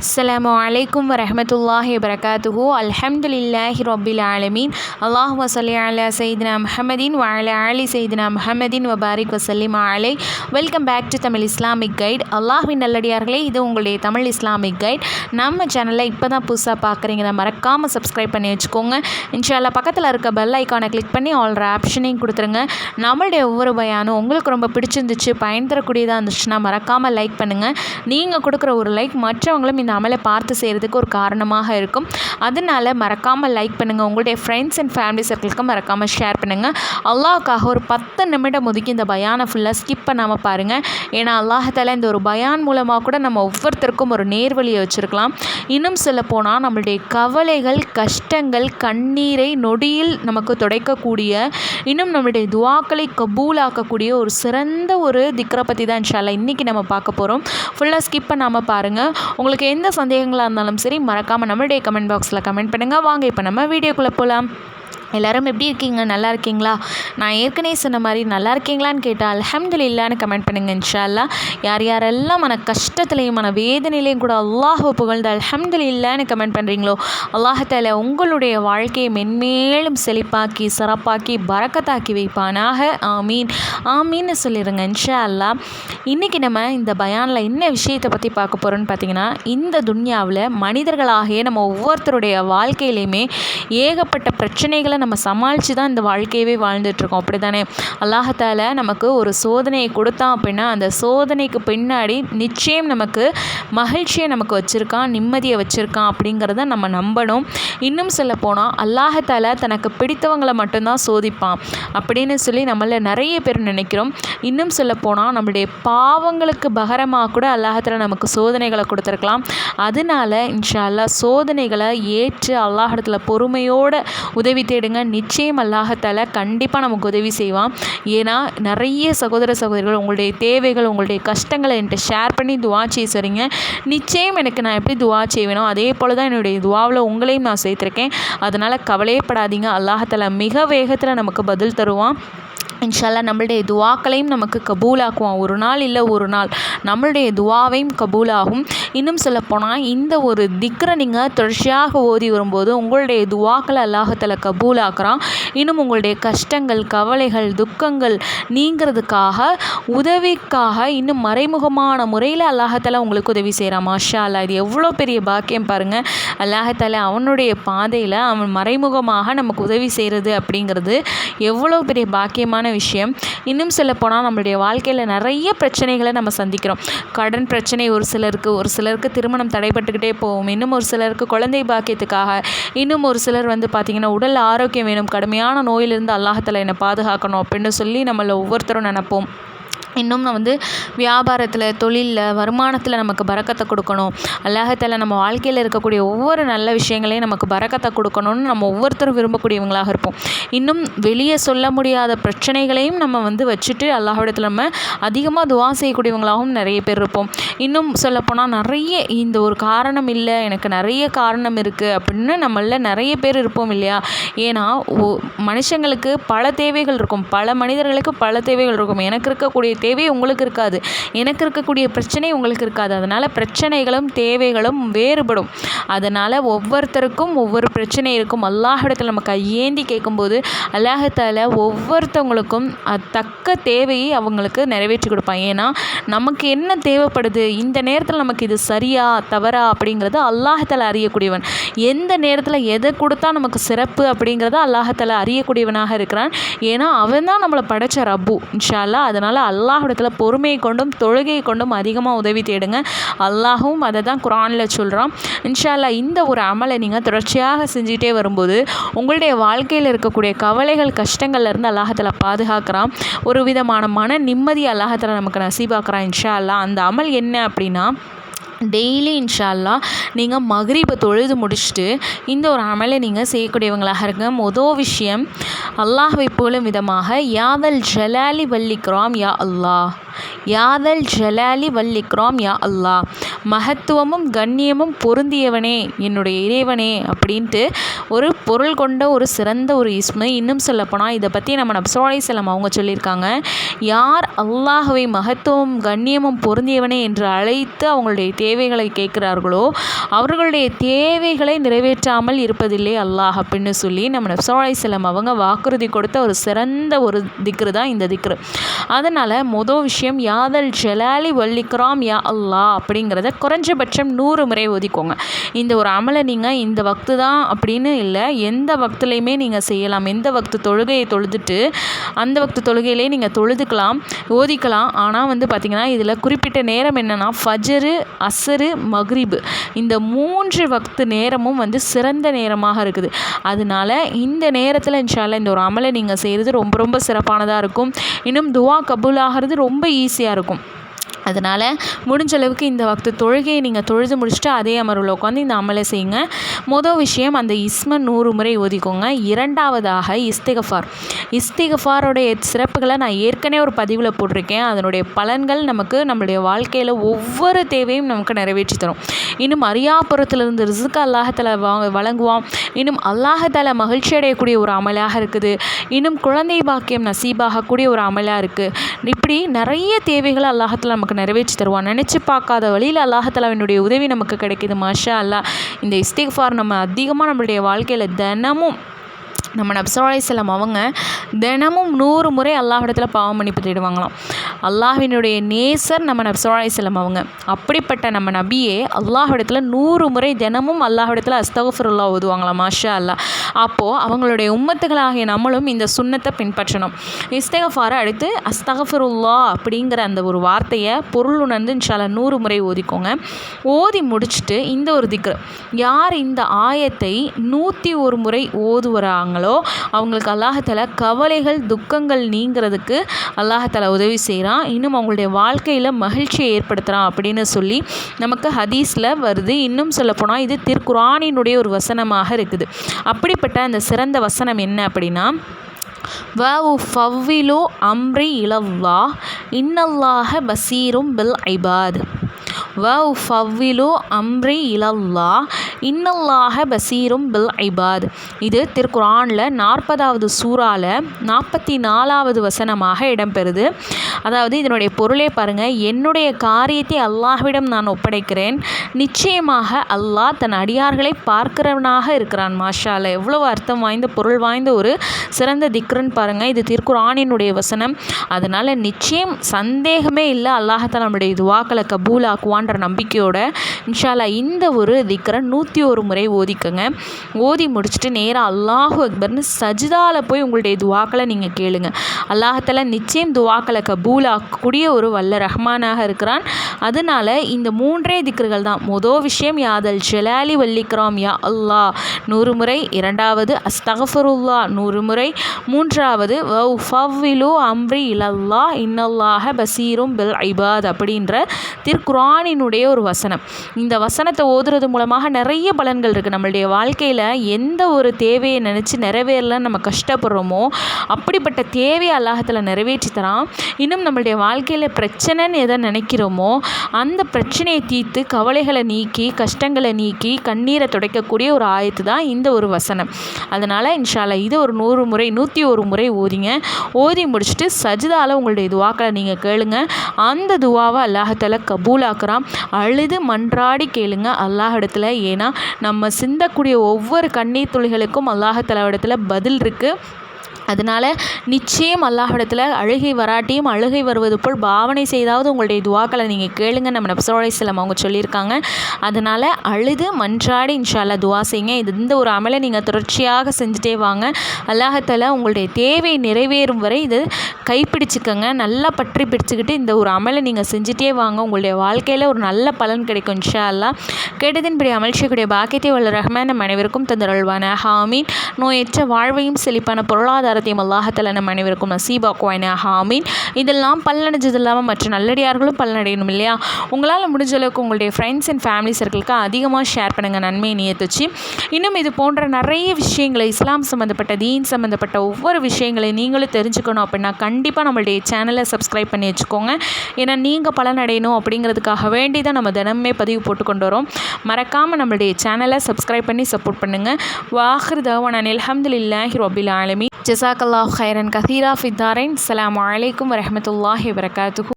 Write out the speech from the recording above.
அஸ்லாம் வலைக்கம் வரமத்துல்லாஹி வரகாத்துஹு அல்ஹம்துலில்லாஹி ரபில் ஆலமீன் அல்லாஹ் வசலி அலா சயிதினா முஹமதின் வாழ அலி சயிதினா முஹமதின் வபாரிக் வசலிம் ஆலை welcome back to Tamil Islamic guide அல்லாஹின் நல்லடியார்களே இது உங்களுடைய தமிழ் இஸ்லாமிக் கைட் நம்ம சேனலை இப்போ தான் புதுசாக பார்க்குறீங்க மறக்காமல் சப்ஸ்கிரைப் பண்ணி வச்சுக்கோங்க. இன்ஷால்லா பக்கத்தில் இருக்க பெல் ஐக்கானை கிளிக் பண்ணி ஆல்ர ஆப்ஷனையும் கொடுத்துருங்க. நம்மளுடைய ஒவ்வொரு பயானும் உங்களுக்கு ரொம்ப பிடிச்சிருந்துச்சு பயன் தரக்கூடியதாக இருந்துச்சுன்னா மறக்காமல் லைக் பண்ணுங்கள் நீங்கள் கொடுக்குற ஒரு லைக் மற்றவங்களும் இந்த அமலை பார்த்து செய்கிறதுக்கு ஒரு காரணமாக இருக்கும். அதனால் மறக்காமல் லைக் பண்ணுங்கள் உங்களுடைய ஃப்ரெண்ட்ஸ் அண்ட் ஃபேமிலி சர்க்கிளுக்கு மறக்காமல் ஷேர் பண்ணுங்கள் அல்லாவுக்காக ஒரு பத்து நிமிடம் ஒதுக்கி இந்த பயானை ஃபுல்லாக ஸ்கிப் பண்ணாமல் பாருங்கள் ஏன்னா அல்லாஹால இந்த ஒரு பயான் மூலமாக கூட நம்ம ஒவ்வொருத்தருக்கும் ஒரு நேர்வழியை வச்சுருக்கலாம். இன்னும் சொல்ல போனால் நம்மளுடைய கவலைகள் கஷ்டங்கள் கண்ணீரை நொடியில் நமக்கு துடைக்கக்கூடிய இன்னும் நம்மளுடைய துவாக்களை கபூலாக்கக்கூடிய ஒரு சிறந்த ஒரு திக்கரை பற்றி தான் இன்ஷால்லா இன்றைக்கி நம்ம பார்க்க போகிறோம் ஃபுல்லாக ஸ்கிப் பண்ணாமல் பாருங்கள் உங்களுக்கு எந்த சந்தேகங்களாக இருந்தாலும் சரி மறக்காமல் நம்மளுடைய கமெண்ட் பாக்ஸில் கமெண்ட் பண்ணுங்கள் வாங்க இப்போ நம்ம வீடியோக்குள்ளே போகலாம் எல்லோரும் எப்படி இருக்கீங்க? நல்லா இருக்கீங்களா? நான் ஏற்கனவே சொன்ன மாதிரி நல்லா இருக்கீங்களான்னு கேட்டால் அல்ஹம்துலில்லான்னு கமெண்ட் பண்ணுங்கள் இன்ஷால்லா யார் யாரெல்லாம் மன கஷ்டத்துலேயும் மன வேதனையிலையும் கூட அல்லாஹை புகழ்ந்து அல்ஹம்துலில்லான்னு கமெண்ட் பண்ணுறீங்களோ அல்லாஹத்தால உங்களுடைய வாழ்க்கையை மென்மேலும் செழிப்பாக்கி சிறப்பாக்கி பறக்கத்தாக்கி வைப்பானாக. ஆமீன். ஆமீன்னு சொல்லிடுங்க இன்ஷா அல்லா இன்றைக்கி நம்ம இந்த பயானில் என்ன விஷயத்தை பற்றி பார்க்க போகிறோன்னு பார்த்தீங்கன்னா இந்த துன்யாவில் மனிதர்களாகிய நம்ம ஒவ்வொருத்தருடைய வாழ்க்கையிலையுமே ஏகப்பட்ட பிரச்சனைகளை நம்ம சமாளித்து தான் இந்த வாழ்க்கையவே வாழ்ந்துட்டுருக்கோம். அப்படி தானே அல்லாஹத்தால் நமக்கு ஒரு சோதனையை கொடுத்தான் அப்படின்னா அந்த சோதனைக்கு பின்னாடி நிச்சயம் நமக்கு மகிழ்ச்சியை நமக்கு வச்சுருக்கான் நிம்மதியை வச்சுருக்கான் அப்படிங்கிறத நம்ம நம்பணும். இன்னும் சொல்ல போனால் அல்லாஹத்தால் தனக்கு பிடித்தவங்களை மட்டும்தான் சோதிப்பான் அப்படின்னு சொல்லி நம்மள நிறைய பேர் நினைக்கிறோம். இன்னும் சொல்ல போனால் நம்மளுடைய பாவங்களுக்கு பகரமாக கூட அல்லாஹத்தில் நமக்கு சோதனைகளை கொடுத்துருக்கலாம். அதனால இன்ஷா அல்லா சோதனைகளை ஏற்று அல்லாஹிடத்தில் பொறுமையோட உதவி தேடி தேடுங்க நிச்சயம் அல்லாஹத்தால கண்டிப்பாக நமக்கு உதவி செய்வான். ஏன்னா நிறைய சகோதர சகோதரிகள் உங்களுடைய தேவைகள் உங்களுடைய கஷ்டங்களை என்கிட்ட ஷேர் பண்ணி துவா செய்ய சொல்கிறீங்க நிச்சயம் எனக்கு நான் எப்படி துவா செய்வேனோ அதே போல் தான் என்னுடைய துவாவில் உங்களையும் நான் சேர்த்துருக்கேன். அதனால் கவலையப்படாதீங்க அல்லாஹத்தால மிக வேகத்தில் நமக்கு பதில் தருவான். இன்ஷால்லா நம்மளுடைய துவாக்களையும் நமக்கு கபூலாக்குவான். ஒரு நாள் இல்லை ஒரு நாள். நம்மளுடைய துவாவையும் கபூலாகும். இன்னும் சொல்லப்போனால் இந்த ஒரு திக்ரை நீங்கள் தொடர்ச்சியாக ஓதி வரும்போது உங்களுடைய துவாக்களை அல்லாஹத்தில் கபூலாக்குறான். இன்னும் உங்களுடைய கஷ்டங்கள் கவலைகள் துக்கங்கள் நீங்கிறதுக்காக உதவிக்காக இன்னும் மறைமுகமான முறையில் அல்லாஹத்தில் உங்களுக்கு உதவி செய்கிறான் மாஷா அல்லா இது எவ்வளோ பெரிய பாக்கியம் பாருங்கள் அல்லாஹத்தால அவனுடைய பாதையில் அவன் மறைமுகமாக நமக்கு உதவி செய்கிறது அப்படிங்கிறது எவ்வளோ பெரிய பாக்கியமான விஷயம். இன்னும் சொல்லப்போனால் நம்மளுடைய வாழ்க்கையில் நிறைய பிரச்சனைகளை நம்ம சந்திக்கிறோம். கடன் பிரச்சனை ஒரு சிலருக்கு ஒரு சிலருக்கு திருமணம் தடைப்பட்டுக்கிட்டே போகும். இன்னும் ஒரு சிலருக்கு குழந்தை பாக்கியத்துக்காக இன்னும் ஒரு சிலர் வந்து பார்த்திங்கன்னா உடல் ஆரோக்கியம் வேணும். கடுமையான நோயிலிருந்து அல்லாஹத்தில் என்னை பாதுகாக்கணும் அப்படின்னு சொல்லி நம்மளை ஒவ்வொருத்தரும் நினப்போம். இன்னும் நான் வந்து வியாபாரத்தில் தொழிலில் வருமானத்தில் நமக்கு பறக்கத்தை கொடுக்கணும். அல்லாஹத்தில் நம்ம வாழ்க்கையில் இருக்கக்கூடிய ஒவ்வொரு நல்ல விஷயங்களையும் நமக்கு பறக்கத்தை கொடுக்கணும்னு நம்ம ஒவ்வொருத்தரும் விரும்பக்கூடியவங்களாக இருப்போம். இன்னும் வெளியே சொல்ல முடியாத பிரச்சனைகளையும் நம்ம வந்து வச்சுட்டு அல்லாஹிடத்தில் நம்ம அதிகமாக துவா செய்யக்கூடியவங்களாகவும் நிறைய பேர் இருப்போம். இன்னும் சொல்லப்போனால் நிறைய இந்த ஒரு காரணம் இல்லை எனக்கு நிறைய காரணம் இருக்குது அப்படின்னு நம்மள நிறைய பேர் இருப்போம் இல்லையா? ஏன்னா மனுஷங்களுக்கு பல தேவைகள் இருக்கும். பல மனிதர்களுக்கு பல தேவைகள் இருக்கும். எனக்கு இருக்கக்கூடிய தேவை உங்களுக்கு இருக்காது. எனக்கு இருக்கக்கூடிய பிரச்சனை உங்களுக்கு இருக்காது. அதனால் பிரச்சனைகளும் தேவைகளும் வேறுபடும். அதனால் ஒவ்வொருத்தருக்கும் ஒவ்வொரு பிரச்சனை இருக்கும். அல்லாஹிடத்தில் நம்ம கையேந்தி கேட்கும்போது அல்லாஹத்தால் ஒவ்வொருத்தவங்களுக்கும் தக்க தேவையை அவங்களுக்கு நிறைவேற்றி கொடுப்பான். ஏன்னா நமக்கு என்ன தேவைப்படுது? இந்த நேரத்தில் நமக்கு இது சரியா தவறா அப்படிங்கிறது அல்லாஹத்தால் அறியக்கூடியவன். எந்த நேரத்தில் எதை கொடுத்தா நமக்கு சிறப்பு அப்படிங்கிறத அல்லாஹத்தால் அறியக்கூடியவனாக இருக்கிறான். ஏன்னா அவன் தான் நம்மளை படைச்ச ரப்பு இன்ஷால்லா அதனால் அல்லாஹ் அல்லாஹிடத்தில் பொறுமையை கொண்டும் தொழுகையை கொண்டும் அதிகமாக உதவி தேடுங்க. அல்லாஹும் அதை தான் குரானில் சொல்கிறான் இன்ஷால்லா இந்த ஒரு அமலை நீங்கள் தொடர்ச்சியாக செஞ்சுட்டே வரும்போது உங்களுடைய வாழ்க்கையில் இருக்கக்கூடிய கவலைகள் கஷ்டங்கள்லேருந்து அல்லாஹத்தில் பாதுகாக்கிறான். ஒரு விதமான மன நிம்மதி அல்லாஹத்தில் நமக்கு நசீபாக்குறான் இன்ஷா அல்லா அந்த அமல் என்ன அப்படின்னா டெய்லி இன்ஷால்லா நீங்கள் மகரீபை தொழுது முடிச்சுட்டு இந்த ஒரு அமலை நீங்கள் செய்யக்கூடியவங்களாக இருங்க. மொதல் விஷயம் அல்லாஹை போலும் விதமாக யாவல் ஜலாலி வல்லிக்ராம் யா அல்லாஹ். யாதல் ஜலாலி வல்லிக்ராம் யா அல்லாஹ். மகத்துவமும் கண்ணியமும் பொருந்தியவனே என்னுடைய இறைவனே அப்படின்ட்டு ஒரு பொருள் கொண்ட ஒரு சிறந்த ஒரு இஸ்மு. இன்னும் சொல்லப்போனால் இதை பற்றி நம்ம நப்சோலை செல்லம் அவங்க சொல்லியிருக்காங்க. யார் அல்லாஹுவை மகத்துவம் கண்ணியமும் பொருந்தியவனே என்று அழைத்து அவங்களுடைய தேவைகளை கேட்கிறார்களோ அவர்களுடைய தேவைகளை நிறைவேற்றாமல் இருப்பதில்லை அல்லாஹ் அப்படின்னு சொல்லி நம்ம நப்சோலை செல்லம் அவங்க வாக்குறுதி கொடுத்த ஒரு சிறந்த ஒரு திக்ரு தான் இந்த திக்ரு. அதனால் மொதல் விஷயம் யாதல் ஜலாலி வல்லிக்ராம் யா அல்லா அப்படிங்கிறத குறைஞ்சபட்சம் நூறு முறை ஒதுக்கோங்க இந்த ஒரு அமலை நீங்கள் இந்த வக்து தான் அப்படின்னு இல்லை எந்த வக்துலையுமே நீங்கள் செய்யலாம். எந்த வக்து தொழுகையை தொழுதுட்டு அந்த வக்து தொழுகையிலே நீங்கள் தொழுதுக்கலாம் ஓதிக்கலாம். ஆனால் வந்து பார்த்திங்கன்னா இதில் குறிப்பிட்ட நேரம் என்னென்னா ஃபஜரு அசரு மக்ரிபு. இந்த மூன்று வக்து நேரமும் வந்து சிறந்த நேரமாக இருக்குது. அதனால இந்த நேரத்தில் இன்ஷால்லா இந்த ஒரு அமலை நீங்கள் செய்கிறது ரொம்ப ரொம்ப சிறப்பானதாக இருக்கும். இன்னும் துவா கபூல் ஆகிறது ரொம்ப ஈஸியாக இருக்கும். அதனால் முடிஞ்ச அளவுக்கு இந்த வக்து தொழுகையை நீங்கள் தொழுது முடிச்சுட்டு அதே அமர்வில் உட்காந்து இந்த அமலை செய்யுங்க. மொதல் விஷயம் அந்த இஸ்ம நூறு முறை ஓதிக்கோங்க. இரண்டாவதாக இஸ்திகஃபார். இஸ்திகஃபாரோடைய சிறப்புகளை நான் ஏற்கனவே ஒரு பதிவில் போட்டிருக்கேன். அதனுடைய பலன்கள் நமக்கு நம்மளுடைய வாழ்க்கையில் ஒவ்வொரு தேவையும் நமக்கு நிறைவேற்றி தரும். இன்னும் அரியாபுரத்திலிருந்து ரிசுக்கு அல்லாஹத்தில் வாங்க வழங்குவான். இன்னும் அல்லாஹத்தால் மகிழ்ச்சி அடையக்கூடிய ஒரு அமலாக இருக்குது. இன்னும் குழந்தை பாக்கியம் நசீபாகக்கூடிய ஒரு அமலாக இருக்குது இப்படி நிறைய தேவைகளை அல்லாஹத்தில் நமக்கு நிறைவேற்றி தருவான். நினச்சி பார்க்காத வழியில் அல்லாஹத்தாலாவினுடைய உதவி நமக்கு கிடைக்கிது. மாஷா அல்லா இந்த இஸ்திக்ஃபார் நம்ம அதிகமாக நம்மளுடைய வாழ்க்கையில் தினமும் நம்ம நப்சரா செல்லம் அவங்க தினமும் நூறு முறை அல்லாஹிடத்தில் பாவம் மன்னிப்பு தேடுவாங்களாம். அல்லாஹினுடைய நேசர் நம்ம நப்சரா செல்லம் அவங்க. அப்படிப்பட்ட நம்ம நபியே அல்லாஹிடத்தில் நூறு முறை தினமும் அல்லாஹிடத்தில் அஸ்தகுஃபருல்லா ஓதுவாங்களாம் மாஷா அல்லா அப்போது அவங்களுடைய உம்மத்துகளாகிய நம்மளும் இந்த சுண்ணத்தை பின்பற்றணும். இஸ்தகஃபாரை அடுத்து அஸ்தகஃபருல்லா அப்படிங்கிற அந்த ஒரு வார்த்தையை பொருள் உணர்ந்து இன்ஷால்லா நூறு முறை ஓதிக்கோங்க. ஓதி முடிச்சுட்டு இந்த ஒரு திக்ரு. யார் இந்த ஆயத்தை நூற்றி ஒரு முறை ஓதுவராங்க? இருக்காங்களோ அவங்களுக்கு அல்லாஹால கவலைகள் துக்கங்கள் நீங்கிறதுக்கு அல்லாஹால உதவி செய்கிறான். இன்னும் அவங்களுடைய வாழ்க்கையில் மகிழ்ச்சியை ஏற்படுத்துகிறான் அப்படின்னு சொல்லி நமக்கு ஹதீஸில் வருது. இன்னும் சொல்லப்போனால் இது திருக்குரானினுடைய ஒரு வசனமாக இருக்குது. அப்படிப்பட்ட அந்த சிறந்த வசனம் என்ன அப்படின்னா வ ஃபவ்விலு அம்ரி இலவ்வா இன்னல்லாக பசீரும் பில் ஐபாத். வ ஃபவ்விலு அம்ரி இலல்லா இன்னல்லாஹ பசீரும் பில் ஐபாத். இது திருக்குரானில் நாற்பதாவது சூறாவில் நாற்பத்தி நாலாவது வசனமாக இடம்பெறுது. அதாவது இதனுடைய பொருளே பாருங்கள் என்னுடைய காரியத்தை அல்லாஹ்விடம் நான் ஒப்படைக்கிறேன். நிச்சயமாக அல்லாஹ் தன் அடியார்களை பார்க்கிறவனாக இருக்கிறான் மாஷால எவ்வளோ அர்த்தம் வாய்ந்த பொருள் வாய்ந்த ஒரு சிறந்த திக்ருன்னு பாருங்கள் இது திருக்குரானினுடைய வசனம். அதனால் நிச்சயம் சந்தேகமே இல்லை அல்லாஹால நம்முடைய துவாக்களை கபூலாக்குவான்ற நம்பிக்கையோட இன்ஷால்லா இந்த ஒரு திக்கரை நூற்றி ஒரு முறை ஓதிக்கங்க. ஓதி முடிச்சுட்டு நேராக அல்லாஹு அக்பர்னு சஜிதாவில் போய் உங்களுடைய துவாக்களை நீங்கள் கேளுங்க. அல்லாஹத்தில் நிச்சயம் துவாக்களை கபூலாக்கக்கூடிய ஒரு வல்ல ரஹ்மானாக இருக்கிறான். அதனால இந்த மூன்றே திக்கர்கள் தான். மொதல் விஷயம் யாதல் ஜலாலி வல்லிக்ராம் யா அல்லாஹ். நூறு முறை. இரண்டாவது அஸ்தகஃபருல்லா. நூறு முறை. மூன்றாவது வவ் ஃபவ்விலு அம்ரி இலல்லா இன்னல்லாஹ பசீரும் பில் ஐபாத். அப்படின்ற திருக்குரானினுடைய ஒரு வசனம். இந்த வசனத்தை ஓதுறது மூலமாக நிறைய பலன்கள் இருக்குது நம்மளுடைய வாழ்க்கையில் எந்த ஒரு தேவையை நினச்சி நிறைவேறலன்னு நம்ம கஷ்டப்படுறோமோ அப்படிப்பட்ட தேவையை அல்லாஹத்தில் நிறைவேற்றி தரான். இன்னும் நம்மளுடைய வாழ்க்கையில் பிரச்சனைன்னு எதை நினைக்கிறோமோ அந்த பிரச்சனையை தீர்த்து கவலைகளை நீக்கி கஷ்டங்களை நீக்கி கண்ணீரை துடைக்கக்கூடிய ஒரு ஆயத்து தான் இந்த ஒரு வசனம். அதனால் இன்ஷால்லா இது ஒரு நூறு முறை நூற்றி ஒரு முறை ஓதிங்க. ஓதி முடிச்சுட்டு சஜிதாவில் உங்களுடைய துவாக்களை நீங்கள் கேளுங்க. அந்த துவாவை அல்லாஹத்தில் கபூலாக்குறான். அழுது மன்றாடி கேளுங்க அல்லாஹ் இடத்துல ஏன்னா நம்ம சிந்தக்கூடிய ஒவ்வொரு கண்ணீர் துளிகளுக்கும் அல்லாஹத்தலா இடத்துல பதில் இருக்குது அதனால் நிச்சயம் அல்லாஹிடத்தில் அழுகை வராட்டியும் அழுகை வருவது போல் பாவனை செய்தாவது உங்களுடைய துவாக்களை நீங்கள் கேளுங்க. நம்ம நப்சரோலை செல்லம் அவங்க சொல்லியிருக்காங்க. அதனால் அழுது மன்றாடி இன்ஷால்லா துவா செய்யுங்க. இது இந்த ஒரு அமலை நீங்கள் தொடர்ச்சியாக செஞ்சுட்டே வாங்க. அல்லாஹத்தில் உங்களுடைய தேவை நிறைவேறும் வரை இது கைப்பிடிச்சிக்கோங்க. நல்லா பற்றி பிடிச்சிக்கிட்டு இந்த ஒரு அமலை நீங்கள் செஞ்சுட்டே வாங்க. உங்களுடைய வாழ்க்கையில் ஒரு நல்ல பலன் கிடைக்கும் இன்ஷா அல்லா கேட்டதின்படி அமல் பாக்கியத்தை உள்ள ரஹ்மான் நம் அனைவருக்கும் தந்தருள்வான ஹாமீன் நோயற்ற வாழ்வையும் செழிப்பான பொருளாதார பரிகாரத்தையும் அல்லாஹத்தில் நம்ம அனைவருக்கும் நசீபாக்குவாயினாக ஆமீன். இதெல்லாம் பல்லடைஞ்சது இல்லாமல் மற்ற நல்லடியார்களும் பல்லடையணும் இல்லையா? உங்களால் முடிஞ்ச அளவுக்கு உங்களுடைய ஃப்ரெண்ட்ஸ் அண்ட் ஃபேமிலி சர்க்கிளுக்கு அதிகமாக ஷேர் பண்ணுங்கள் நன்மை நியத்துச்சு இன்னும் இது போன்ற நிறைய விஷயங்களை இஸ்லாம் சம்மந்தப்பட்ட தீன் சம்மந்தப்பட்ட ஒவ்வொரு விஷயங்களையும் நீங்களும் தெரிஞ்சுக்கணும் அப்படின்னா கண்டிப்பாக நம்மளுடைய சேனலை சப்ஸ்கிரைப் பண்ணி வச்சுக்கோங்க. ஏன்னா நீங்கள் பலனடையணும் அப்படிங்கிறதுக்காக வேண்டி தான் நம்ம தினமே பதிவு போட்டு கொண்டு வரோம். மறக்காமல் நம்மளுடைய சேனலை சப்ஸ்கிரைப் பண்ணி சப்போர்ட் பண்ணுங்கள் வாஹர் தவான் அலமதுல்லாஹி ரபில் ஆலமி جزاك الله خيرا كثيرا. في الدارين السلام عليكم ورحمة الله وبركاته.